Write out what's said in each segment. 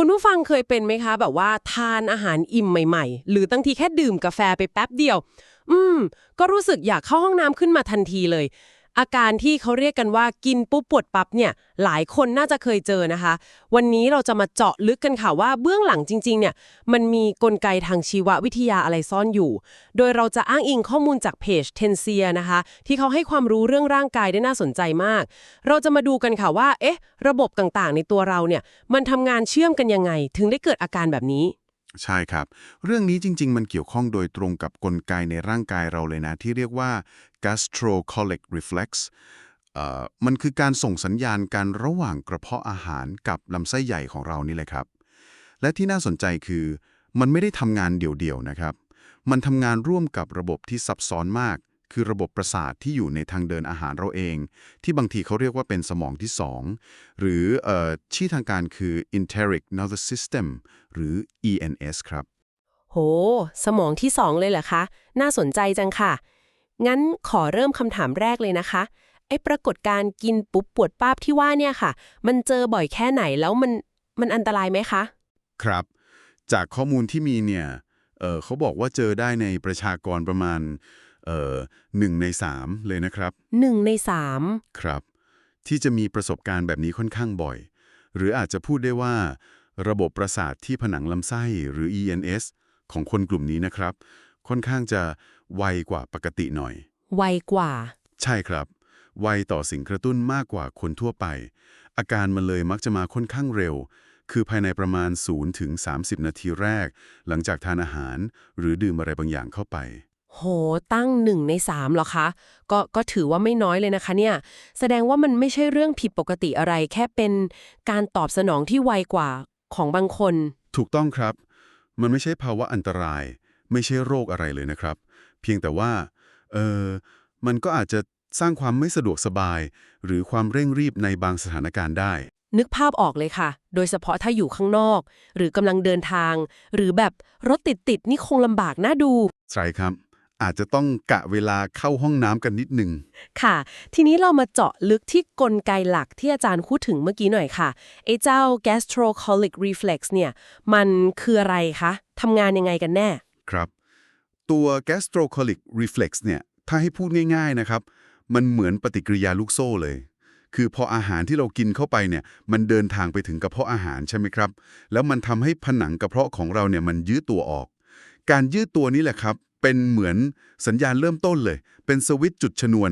คุณผู้ฟังเคยเป็นไหมคะ แบบว่าทานอาหารอิ่มใหม่ ๆ หรือตั้งทีแค่ดื่มกาแฟไปแป๊บเดียว อืม ก็รู้สึกอยากเข้าห้องน้ำขึ้นมาทันทีเลย อาการที่เขาเรียกกันว่ากินปุ๊บปวดปั๊บเนี่ยหลายคนน่าจะเคยเจอนะคะ วันนี้เราจะมาเจาะลึกกันค่ะว่าเบื้องหลังจริงๆเนี่ยมันมีกลไกทางชีววิทยาอะไรซ่อนอยู่ โดยเราจะอ้างอิงข้อมูลจากเพจเทนเซียนะคะ ที่เขาให้ความรู้เรื่องร่างกายได้น่าสนใจมาก เราจะมาดูกันค่ะว่าเอ๊ะ ระบบต่างๆ ในตัวเราเนี่ยมันทำงานเชื่อมกันยังไง ถึงได้เกิดอาการแบบนี้ใช่ครับ เรื่องนี้จริง ๆ มันเกี่ยวข้องโดยตรงกับกลไกในร่างกายเราเลยนะ ที่เรียกว่า gastrocolic reflex อ่อมันคือการส่งสัญญาณกันระหว่างกระเพาะอาหารกับลำไส้ใหญ่ของเรานี่แหละครับ และที่น่าสนใจคือ มันไม่ได้ทำงานเดี่ยวๆนะครับ มันทำงานร่วมกับระบบที่ซับซ้อนมาก คือระบบประสาทที่อยู่ในทางเดินอาหารเราเอง ที่บางทีเขาเรียกว่าเป็นสมองที่ 2 หรือเอ่อชื่อทางการคือ enteric nervous system หรือ ENS ครับ โห สมองที่สองเลยเหรอคะ น่าสนใจจังค่ะ งั้นขอเริ่มคำถามแรกเลยนะคะไอ้ปรากฏการณ์กินปุ๊บปวดป้าบที่ว่าเนี่ยค่ะ มันเจอบ่อยแค่ไหนแล้วมันมันอันตรายไหมคะ ครับ จากข้อมูลที่มีเนี่ยเอ่อเขาบอกว่าเจอได้ในประชากรประมาณเอ่อหนึ่งในสามเลยนะครับหนึ่งในสามครับ ที่จะมีประสบการณ์แบบนี้ค่อนข้างบ่อย หรืออาจจะพูดได้ว่า ระบบประสาทที่ผนังลำไส้หรือ ENS ของคนกลุ่มนี้นะครับ ค่อนข้างจะ ไวกว่าปกติหน่อย ไวกว่า ใช่ครับ ไวต่อสิ่งกระตุ้นมากกว่าคนทั่วไป อาการมันเลยมักจะมาค่อนข้างเร็ว คือภายในประมาณ0ถึง30 นาทีแรก หลังจากทานอาหาร หรือดื่มอะไรบางอย่างเข้าไป โห ตั้งหนึ่งในสามเหรอคะ ก็ก็ถือว่าไม่น้อยเลยนะคะเนี่ย แสดงว่ามันไม่ใช่เรื่องผิดปกติอะไร แค่เป็นการตอบสนองที่ไวกว่าของบางคน ถูกต้องครับ มันไม่ใช่ภาวะอันตราย ไม่ใช่โรคอะไรเลยนะครับ เพียงแต่ว่า เออมันก็อาจจะสร้างความไม่สะดวกสบาย หรือความเร่งรีบในบางสถานการณ์ได้ นึกภาพออกเลยค่ะ โดยเฉพาะถ้าอยู่ข้างนอก หรือกำลังเดินทาง หรือแบบรถติดติดๆนี่คงลำบากน่าดู ใช่ครับ อาจจะต้องกะเวลาเข้าห้องน้ำกันนิดหนึ่ง ค่ะ ทีนี้เรามาเจาะลึกที่กลไกหลักที่อาจารย์พูดถึงเมื่อกี้หน่อยค่ะไอ้เจ้า gastrocolic reflex เนี่ย มันคืออะไรคะทำงานยังไงกันแน่ ครับ ตัว gastrocolic reflex เนี่ยถ้าให้พูดง่ายๆนะครับ มันเหมือนปฏิกิริยาลูกโซ่เลย คือพออาหารที่เรากินเข้าไปเนี่ยมันเดินทางไปถึงกระเพาะอาหารใช่ไหมครับ แล้วมันทำให้ผนังกระเพาะของเราเนี่ยมันยืดตัวออก การยืดตัวนี้แหละครับ เป็นเหมือนสัญญาณเริ่มต้นเลย เป็นสวิตช์จุดชนวน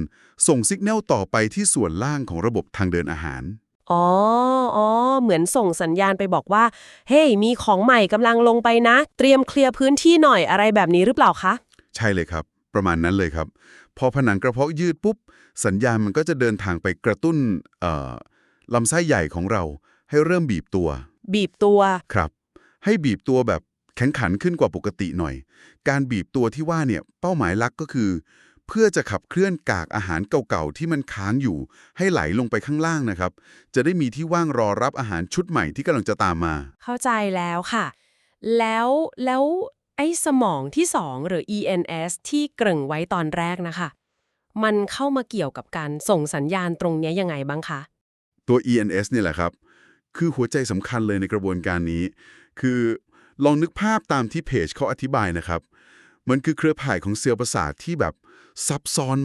ส่งสัญญาณต่อไปที่ส่วนล่างของระบบทางเดินอาหาร อ๋ออ๋อ เหมือนส่งสัญญาณไปบอกว่า เฮ้ย มีของใหม่กำลังลงไปนะ เตรียมเคลียร์พื้นที่หน่อยอะไรแบบนี้หรือเปล่าคะ ใช่เลยครับ ประมาณนั้นเลยครับ พอผนังกระเพาะยืดปุ๊บ สัญญาณมันก็จะเดินทางไปกระตุ้นเอ่อลำไส้ใหญ่ของเรา ให้เริ่มบีบตัว บีบตัว ครับ ให้บีบตัวแบบแข็งขันขึ้นกว่าปกติหน่อย การบีบตัวที่ว่าเนี่ย เป้าหมายหลักก็คือ เพื่อจะขับเคลื่อนกากอาหารเก่าๆที่มันค้างอยู่ ให้ไหลลงไปข้างล่างนะครับ จะได้มีที่ว่างรอรับอาหารชุดใหม่ที่กำลังจะตามมา เข้าใจแล้วค่ะ แล้วแล้วไอ้สมองที่สองหรือ ENS ที่เกริ่งไว้ตอนแรกนะคะ มันเข้ามาเกี่ยวกับการส่งสัญญาณตรงเนี้ยยังไงบ้างคะ ตัว ENS เนี่ยแหละครับ คือหัวใจสำคัญเลยในกระบวนการนี้ คือลองนึกภาพตามที่เพจเขาอธิบายนะครับ มันคือเครือข่ายของเซลล์ประสาทที่แบบ ซับซ้อน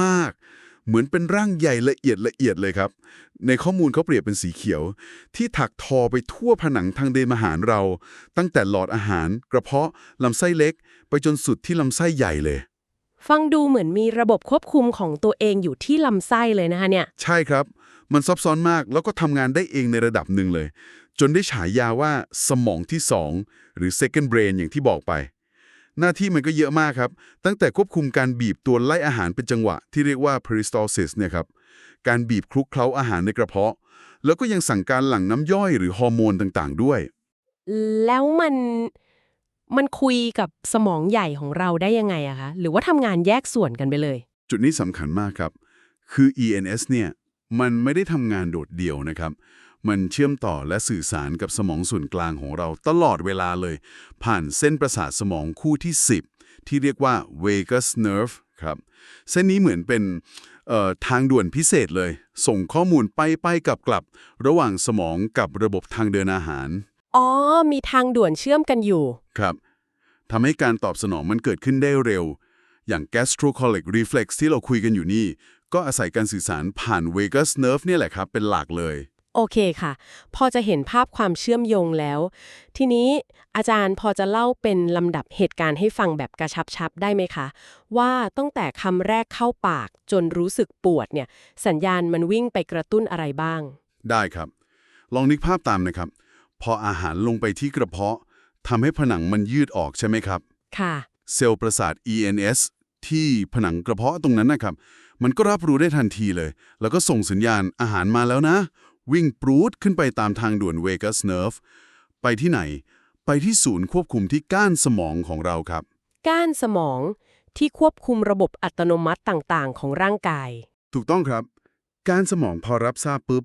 มากๆ เหมือนเป็นร่างใหญ่ละเอียดละเอียดเลยครับ ในข้อมูลเขาเปรียบเป็นสีเขียว ที่ถักทอไปทั่วผนังทางเดินอาหารเรา ตั้งแต่หลอดอาหาร กระเพาะลำไส้เล็ก ไปจนสุดที่ลำไส้ใหญ่เลย ฟังดูเหมือนมีระบบควบคุมของตัวเองอยู่ที่ลำไส้เลยนะคะเนี่ย ใช่ครับ มันซับซ้อนมากแล้วก็ทำงานได้เองในระดับหนึ่งเลย จนได้ฉายาว่าสมองที่2หรือ second brain อย่างที่บอกไป หน้าที่มันก็เยอะมากครับ ตั้งแต่ควบคุมการบีบตัวไล่อาหารเป็นจังหวะ ที่เรียกว่า peristalsis เนี่ยครับ การบีบคลุกเคล้าอาหารในกระเพาะ แล้วก็ยังสั่งการหลั่งน้ำย่อยหรือฮอร์โมนต่างๆ ด้วย แล้วมันมันคุยกับสมองใหญ่ของเราได้ยังไงอะคะ หรือว่าทำงานแยกส่วนกันไปเลย จุดนี้สำคัญมากครับ คือ ENS เนี่ย มันไม่ได้ทำงานโดดเดี่ยวนะครับ มันเชื่อมต่อและสื่อสารกับสมองส่วนกลางของเราตลอดเวลาเลย ผ่านเส้นประสาทสมองคู่ที่ 10 ที่เรียกว่า vagus nerve ครับ เส้นนี้เหมือนเป็นเอ่อทางด่วนพิเศษเลย ส่งข้อมูลไปไปกลับกลับๆระหว่างสมองกับระบบทางเดินอาหาร อ๋อ มีทางด่วนเชื่อมกันอยู่ ครับทำให้การตอบสนองมันเกิดขึ้นได้เร็ว อย่าง gastrocolic reflex ที่เราคุยกันอยู่นี่ ก็อาศัยการสื่อสารผ่าน vagus nerve เนี่ยแหละครับ เป็นหลักเลย โอเคค่ะ พอจะเห็นภาพความเชื่อมโยงแล้ว ทีนี้อาจารย์พอจะเล่าเป็นลำดับเหตุการณ์ให้ฟังแบบกระชับๆได้ไหมคะ ว่าตั้งแต่คำแรกเข้าปากจนรู้สึกปวดเนี่ย สัญญาณมันวิ่งไปกระตุ้นอะไรบ้าง ได้ครับ ลองนึกภาพตามนะครับ พออาหารลงไปที่กระเพาะทำให้ผนังมันยืดออกใช่ไหมครับ ค่ะ เซลล์ประสาท ENS ที่ผนังกระเพาะตรงนั้นนะครับ มันก็รับรู้ได้ทันทีเลย แล้วก็ส่งสัญญาณอาหารมาแล้วนะ วิ่งปรูดขึ้นไปตามทางด่วน vagus nerve ไปที่ไหน ไปที่ศูนย์ควบคุมที่ก้านสมองของเราครับ ก้านสมองที่ควบคุมระบบอัตโนมัติต่างๆ ของร่างกาย ถูกต้องครับ การสมองพอรับทราบปุ๊บ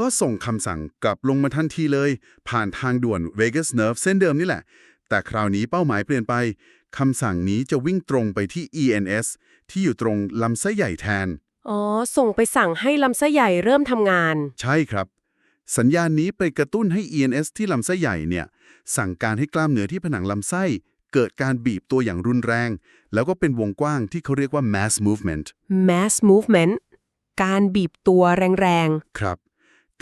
ก็ส่งคำสั่งกลับลงมาทันทีเลย ผ่านทางด่วน vagus nerve เส้นเดิมนี่แหละ แต่คราวนี้เป้าหมายเปลี่ยนไปคำสั่งนี้จะวิ่งตรงไปที่ ENS ที่อยู่ตรงลำไส้ใหญ่แทน อ๋อ ส่งไปสั่งให้ลำไส้ใหญ่เริ่มทำงาน ใช่ครับ สัญญาณนี้ไปกระตุ้นให้ ENS ที่ลำไส้ใหญ่เนี่ย สั่งการให้กล้ามเนื้อที่ผนังลำไส้ เกิดการบีบตัวอย่างรุนแรง แล้วก็เป็นวงกว้างที่เขาเรียกว่า mass movement mass movement การบีบตัวแรงครับ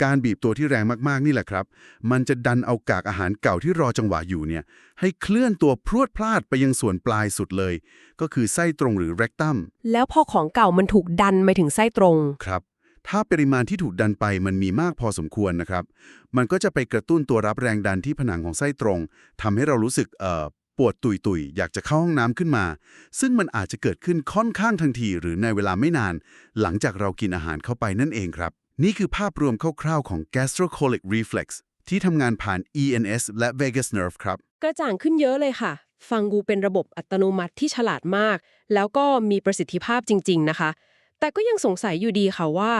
การบีบตัวที่แรงมากๆนี่แหละครับ มันจะดันเอากากอาหารเก่าที่รอจังหวะอยู่เนี่ย ให้เคลื่อนตัวพรวดพลาดไปยังส่วนปลายสุดเลย ก็คือไส้ตรงหรือ rectum ๆแล้วพอของเก่ามันถูกดันไปถึงไส้ตรง ครับ ถ้าปริมาณที่ถูกดันไปมันมีมากพอสมควรนะครับ มันก็จะไปกระตุ้นตัวรับแรงดันที่ผนังของไส้ตรงทำให้เรารู้สึกเอ่อปวดตุยตุยๆอยากจะเข้าห้องน้ำขึ้นมา ซึ่งมันอาจจะเกิดขึ้นค่อนข้างทันที หรือในเวลาไม่นาน หลังจากเรากินอาหารเข้าไปนั่นเองครับ นี่คือภาพรวมคร่าวๆของ gastrocolic reflex ที่ทำงานผ่าน ENS และ vagus nerve ครับ กระจ่างขึ้นเยอะเลยค่ะ ฟังดูเป็นระบบอัตโนมัติที่ฉลาดมาก แล้วก็มีประสิทธิภาพจริง ๆ นะคะ แต่ก็ยังสงสัยอยู่ดีค่ะว่า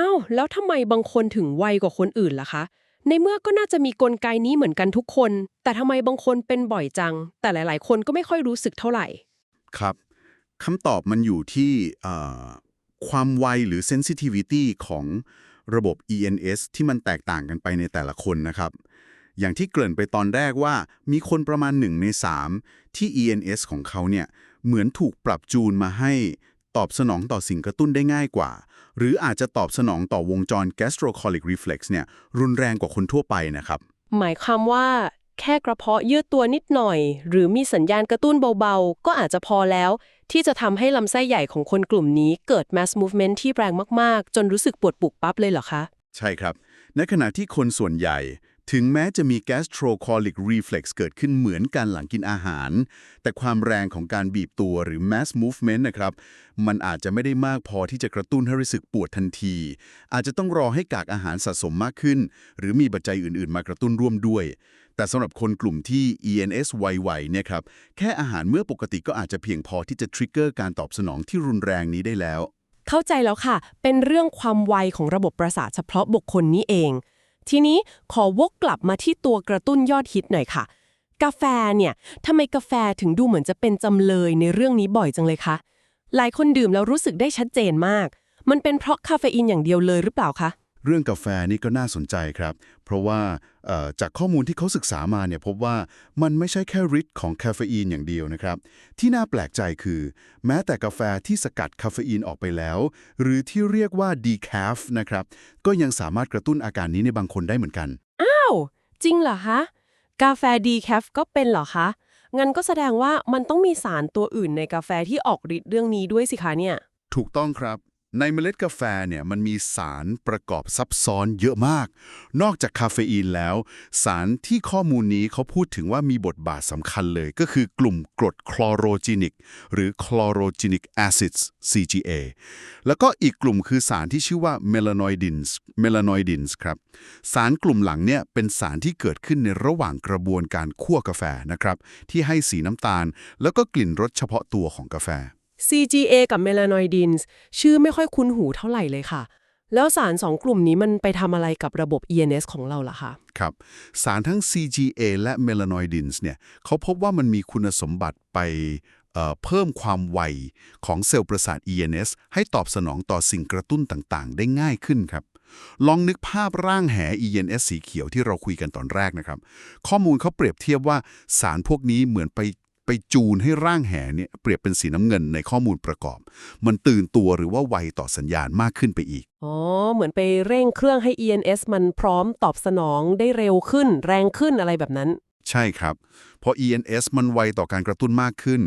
อ้าวแล้วทำไมบางคนถึงไวกว่าคนอื่นล่ะคะ ในเมื่อก็น่าจะมีกลไกนี้เหมือนกันทุกคน แต่ทำไมบางคนเป็นบ่อยจัง แต่หลาย ๆ คนก็ไม่ค่อยรู้สึกเท่าไหร่ ครับคำตอบมันอยู่ที่เอ่อ ความไวหรือ sensitivity ของระบบ ENS ที่มันแตกต่างกันไปในแต่ละคนนะครับ อย่างที่เกริ่นไปตอนแรกว่ามีคนประมาณ 1 ใน 3 ที่ ENS ของเขาเนี่ยเหมือนถูกปรับจูนมาให้ตอบสนองต่อสิ่งกระตุ้นได้ง่ายกว่า หรืออาจจะตอบสนองต่อวงจร gastrocolic reflex เนี่ยรุนแรงกว่าคนทั่วไปนะครับ หมายความว่าแค่กระเพาะยืดตัวนิดหน่อย หรือมีสัญญาณกระตุ้นเบาๆ ก็อาจจะพอแล้ว ที่จะทำให้ลำไส้ใหญ่ของคนกลุ่มนี้เกิด mass movement ที่แรงมาก ๆ จนรู้สึกปวดปุกปั๊บเลยเหรอคะ ใช่ครับ ในขณะที่คนส่วนใหญ่ ถึงแม้จะมี gastrocolic reflex เกิดขึ้นเหมือนกันหลังกินอาหาร แต่ความแรงของการบีบตัวหรือ mass movement นะครับ มันอาจจะไม่ได้มากพอที่จะกระตุ้นให้รู้สึกปวดทันที อาจจะต้องรอให้กากอาหารสะสมมากขึ้น หรือมีปัจจัยอื่น ๆ มากระตุ้นร่วมด้วย แต่สำหรับคนกลุ่มที่ ENS ไวๆเนี่ยครับ แค่อาหารเมื่อปกติก็อาจจะเพียงพอที่จะทริกเกอร์การตอบสนองที่รุนแรงนี้ได้แล้ว เข้าใจแล้วค่ะ เป็นเรื่องความไวของระบบประสาทเฉพาะบุคคลนี้เอง ทีนี้ขอวกกลับมาที่ตัวกระตุ้นยอดฮิตหน่อยค่ะ กาแฟเนี่ยทำไมกาแฟถึงดูเหมือนจะเป็นจำเลยในเรื่องนี้บ่อยจังเลยคะหลายคนดื่มแล้วรู้สึกได้ชัดเจนมาก มันเป็นเพราะคาเฟอีนอย่างเดียวเลยหรือเปล่าคะ เรื่องกาแฟนี่ก็น่าสนใจครับ เพราะว่าเอ่อจากข้อมูลที่เขาศึกษามาเนี่ยพบว่ามันไม่ใช่แค่ฤทธิ์ของคาเฟอีนอย่างเดียวนะครับ ที่น่าแปลกใจคือ แม้แต่กาแฟที่สกัดคาเฟอีนออกไปแล้ว หรือที่เรียกว่า decaf นะครับก็ยังสามารถกระตุ้นอาการนี้ในบางคนได้เหมือนกัน อ้าว จริงเหรอคะกาแฟดีแคฟก็เป็นเหรอคะงั้นก็แสดงว่ามันต้องมีสารตัวอื่นในกาแฟที่ออกฤทธิ์เรื่องนี้ด้วยสิคะเนี่ย ถูกต้องครับ ในเมล็ดกาแฟเนี่ยมันมีสารประกอบซับซ้อนเยอะมาก นอกจากคาเฟอีนแล้ว สารที่ข้อมูลนี้เขาพูดถึงว่ามีบทบาทสำคัญเลย ก็คือกลุ่มกรดคลอโรจินิก หรือ chlorogenic acids CGA แล้วก็อีกกลุ่มคือสารที่ชื่อว่า melanoidins melanoidins ครับ สารกลุ่มหลังเนี่ยเป็นสารที่เกิดขึ้นในระหว่างกระบวนการคั่วกาแฟนะครับที่ให้สีน้ำตาล แล้วก็กลิ่นรสเฉพาะตัวของกาแฟ CGA กับ melanoidins ชื่อไม่ค่อยคุ้นหูเท่าไหร่เลยค่ะ แล้วสารสองกลุ่มนี้มันไปทำอะไรกับระบบ ENS ของเราล่ะคะ ครับ สารทั้ง CGA และ melanoidins เนี่ยเขาพบว่ามันมีคุณสมบัติไปเอ่อเพิ่มความไวของเซลล์ประสาท ENS ให้ตอบสนองต่อสิ่งกระตุ้นต่างๆ ได้ง่ายขึ้นครับ ลองนึกภาพร่างแห ENS สีเขียวที่เราคุยกันตอนแรกนะครับ ข้อมูลเขาเปรียบเทียบว่าสารพวกนี้เหมือนไป ไปจูนให้ร่างแหเนี่ยเปรียบเป็นสีน้ำเงินในข้อมูลประกอบ มันตื่นตัวหรือว่าไวต่อสัญญาณมากขึ้นไปอีก อ๋อ เหมือนไปเร่งเครื่องให้ ENS มันพร้อมตอบสนองได้เร็วขึ้น แรงขึ้นอะไรแบบนั้น ใช่ครับเพราะ ENS มันไวต่อการกระตุ้นมากขึ้น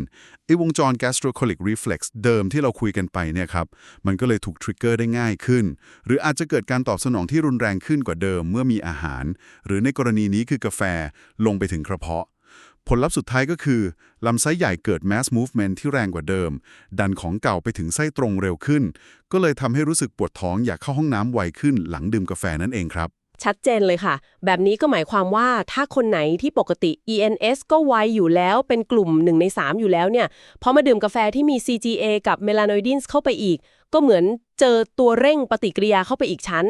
ไอ้วงจร gastrocolic reflex เดิมที่เราคุยกันไปเนี่ยครับมันก็เลยถูกทริกเกอร์ได้ง่ายขึ้น หรืออาจจะเกิดการตอบสนองที่รุนแรงขึ้นกว่าเดิมเมื่อมีอาหาร หรือในกรณีนี้คือกาแฟลงไปถึงกระเพาะ ผลลัพธ์สุดท้ายก็คือ ลำไส้ใหญ่เกิด mass movement ที่แรงกว่าเดิม ดันของเก่าไปถึงไส้ตรงเร็วขึ้น ก็เลยทำให้รู้สึกปวดท้องอยากเข้าห้องน้ำไวขึ้นหลังดื่มกาแฟนั่นเองครับ ชัดเจนเลยค่ะ แบบนี้ก็หมายความว่าถ้าคนไหนที่ปกติ ENS ก็ไวอยู่แล้วเป็นกลุ่ม 1 ใน 3 อยู่แล้วเนี่ยพอมาดื่มกาแฟที่มี CGA กับเมลาโนอิดินส์เข้าไปอีก ก็เหมือนเจอตัวเร่งปฏิกิริยาเข้าไปอีกชั้น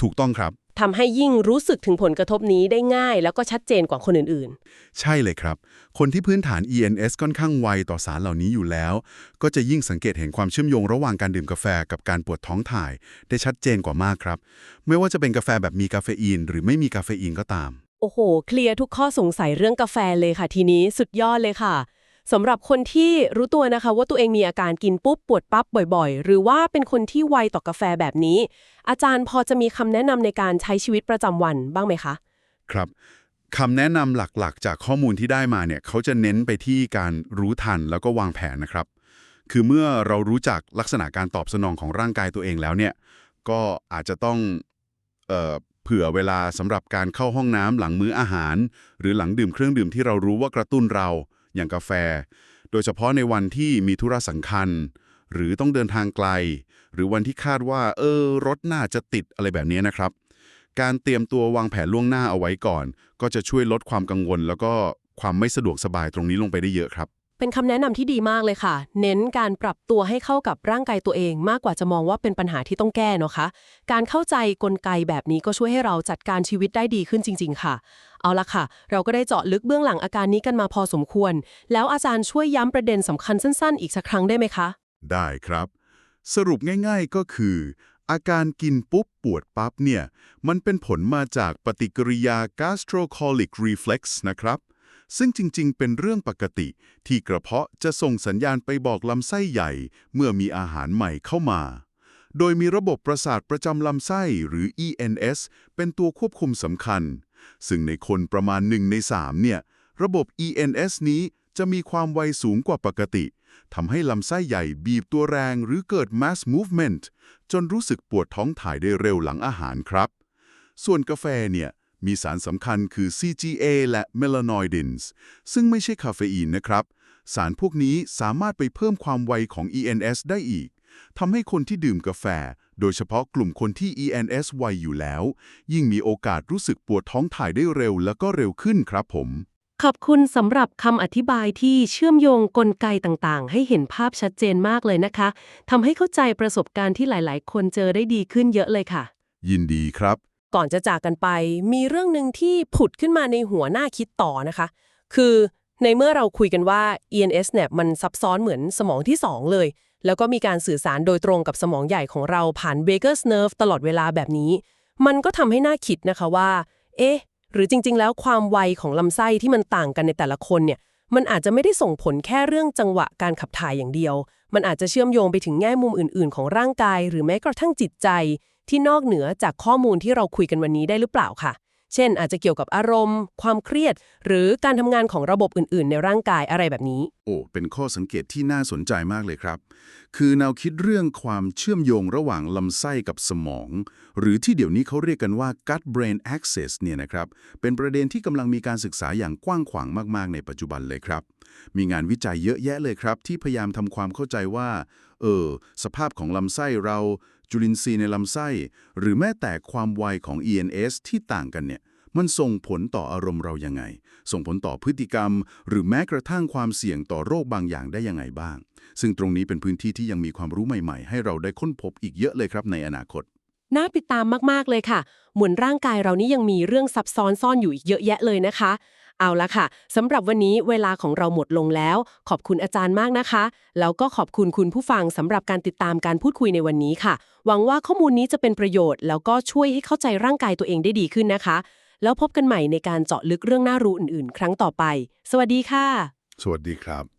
ถูกต้องครับ ทำให้ยิ่งรู้สึกถึงผลกระทบนี้ได้ง่าย แล้วก็ชัดเจนกว่าคนอื่นใช่เลยครับ คนที่พื้นฐาน ENS ค่อนข้างไวต่อสารเหล่านี้อยู่แล้ว ก็จะยิ่งสังเกตเห็นความเชื่อมโยงระหว่างการดื่มกาแฟกับการปวดท้องถ่าย ได้ชัดเจนกว่ามากครับ ไม่ว่าจะเป็นกาแฟแบบมีคาเฟอีน หรือไม่มีคาเฟอีนก็ตามๆโอ้โห เคลียร์ทุกข้อสงสัยเรื่องกาแฟเลยค่ะทีนี้สุดยอดเลยค่ะ สำหรับคนที่รู้ตัวนะคะว่าตัวเองมีอาการกินปุ๊บปวดปั๊บบ่อยๆ หรือว่าเป็นคนที่ไวต่อกาแฟแบบนี้ อาจารย์พอจะมีคำแนะนำในการใช้ชีวิตประจำวันบ้างไหมคะ ครับคำแนะนำหลักๆ จากข้อมูลที่ได้มาเนี่ยเขาจะเน้นไปที่การรู้ทันแล้วก็วางแผนนะครับ คือเมื่อเรารู้จักลักษณะการตอบสนองของร่างกายตัวเองแล้วเนี่ยก็อาจจะต้องเออเผื่อเวลาสำหรับการเข้าห้องน้ำหลังมื้ออาหาร หรือหลังดื่มเครื่องดื่มที่เรารู้ว่ากระตุ้นเรา อย่างกาแฟ โดยเฉพาะในวันที่มีธุระสำคัญ หรือต้องเดินทางไกล หรือวันที่คาดว่า เออ รถน่าจะติดอะไรแบบนี้นะครับ การเตรียมตัววางแผนล่วงหน้าเอาไว้ก่อน ก็จะช่วยลดความกังวล แล้วก็ความไม่สะดวกสบายตรงนี้ลงไปได้เยอะครับ เป็นคำแนะนำที่ดีมากเลยค่ะ เน้นการปรับตัวให้เข้ากับร่างกายตัวเอง มากกว่าจะมองว่าเป็นปัญหาที่ต้องแก้เนาะคะ การเข้าใจกลไกแบบนี้ก็ช่วยให้เราจัดการชีวิตได้ดีขึ้นจริง ๆ ค่ะ เอาละค่ะ เราก็ได้เจาะลึกเบื้องหลังอาการนี้กันมาพอสมควร แล้วอาจารย์ช่วยย้ำประเด็นสำคัญสั้น ๆ อีกสักครั้งได้ไหมคะ ได้ครับ สรุปง่าย ๆก็คือ อาการกินปุ๊บปวดปั๊บเนี่ยมันเป็นผลมาจากปฏิกิริยา gastrocolic reflex นะครับ ซึ่งจริงๆ เป็นเรื่องปกติ ที่กระเพาะจะส่งสัญญาณไปบอกลำไส้ใหญ่ เมื่อมีอาหารใหม่เข้ามา โดยมีระบบประสาทประจำลำไส้หรือ ENS เป็นตัวควบคุมสำคัญ ซึ่งในคนประมาณ1ใน3เนี่ย ระบบ ENS นี้จะมีความไวสูงกว่าปกติทำให้ลำไส้ใหญ่บีบตัวแรงหรือเกิด mass movement จนรู้สึกปวดท้องถ่ายได้เร็วหลังอาหารครับ ส่วนกาแฟเนี่ย มีสารสำคัญคือ CGA และ melanoidins ซึ่งไม่ใช่คาเฟอีนนะครับ สารพวกนี้สามารถไปเพิ่มความไวของ ENS ได้อีกทำให้คนที่ดื่มกาแฟ โดยเฉพาะกลุ่มคนที่ ENS ไวอยู่แล้ว ยิ่งมีโอกาสรู้สึกปวดท้องถ่ายได้เร็วแล้วก็เร็วขึ้นครับผม ขอบคุณสำหรับคำอธิบายที่เชื่อมโยงกลไกต่างๆ ให้เห็นภาพชัดเจนมากเลยนะคะทำให้เข้าใจประสบการณ์ที่หลาย ๆ คนเจอได้ดีขึ้นเยอะเลยค่ะ ยินดีครับ ก่อนจะจากกันไป มีเรื่องหนึ่งที่ผุดขึ้นมาในหัวหน้าคิดต่อนะคะ คือในเมื่อเราคุยกันว่า ENS เนี่ยมันซับซ้อนเหมือนสมองที่ 2 เลย แล้วก็มีการสื่อสารโดยตรงกับสมองใหญ่ของเราผ่าน Baker's nerve ตลอดเวลาแบบนี้ มันก็ทำให้น่าคิดนะคะว่า เอ๊ะ หรือจริง ๆ แล้วความไวของลำไส้ที่มันต่างกันในแต่ละคนเนี่ย มันอาจจะไม่ได้ส่งผลแค่เรื่องจังหวะการขับถ่ายอย่างเดียว มันอาจจะเชื่อมโยงไปถึงแง่มุมอื่น ๆ ของร่างกาย หรือแม้กระทั่งจิตใจ ที่นอกเหนือจากข้อมูลที่เราคุยกันวันนี้ได้หรือเปล่าค่ะ เช่น อาจจะเกี่ยวกับอารมณ์ ความเครียด หรือการทำงานของระบบอื่นๆ ในร่างกายอะไรแบบนี้ โอ้ เป็นข้อสังเกตที่น่าสนใจมากเลยครับ คือแนวคิดเรื่องความเชื่อมโยงระหว่างลำไส้กับสมอง หรือที่เดี๋ยวนี้เขาเรียกกันว่า gut brain axis เนี่ยนะครับ เป็นประเด็นที่กำลังมีการศึกษาอย่างกว้างขวางมากๆ ในปัจจุบันเลยครับ มีงานวิจัยเยอะแยะเลยครับ ที่พยายามทำความเข้าใจว่า เออ สภาพของลำไส้เรา จุลินทรีย์ในลำไส้ หรือแม้แต่ความไวของ ENS ที่ต่างกันเนี่ยมันส่งผลต่ออารมณ์เรายังไง ส่งผลต่อพฤติกรรม หรือแม้กระทั่งความเสี่ยงต่อโรคบางอย่างได้ยังไงบ้าง ซึ่งตรงนี้เป็นพื้นที่ที่ยังมีความรู้ใหม่ๆ ให้เราได้ค้นพบอีกเยอะเลยครับในอนาคต น่าติดตามมากๆเลยค่ะ เหมือนร่างกายเรานี่ยังมีเรื่องซับซ้อนซ่อนอยู่อีกเยอะแยะเลยนะคะ เอาละค่ะสำหรับวันนี้เวลาของเราหมดลงแล้ว ขอบคุณอาจารย์มากนะคะ แล้วก็ขอบคุณคุณผู้ฟังสำหรับการติดตามการพูดคุยในวันนี้ค่ะ หวังว่าข้อมูลนี้จะเป็นประโยชน์ แล้วก็ช่วยให้เข้าใจร่างกายตัวเองได้ดีขึ้นนะคะ แล้วพบกันใหม่ในการเจาะลึกเรื่องน่ารู้อื่น ๆ ครั้งต่อไป สวัสดีค่ะ สวัสดีครับ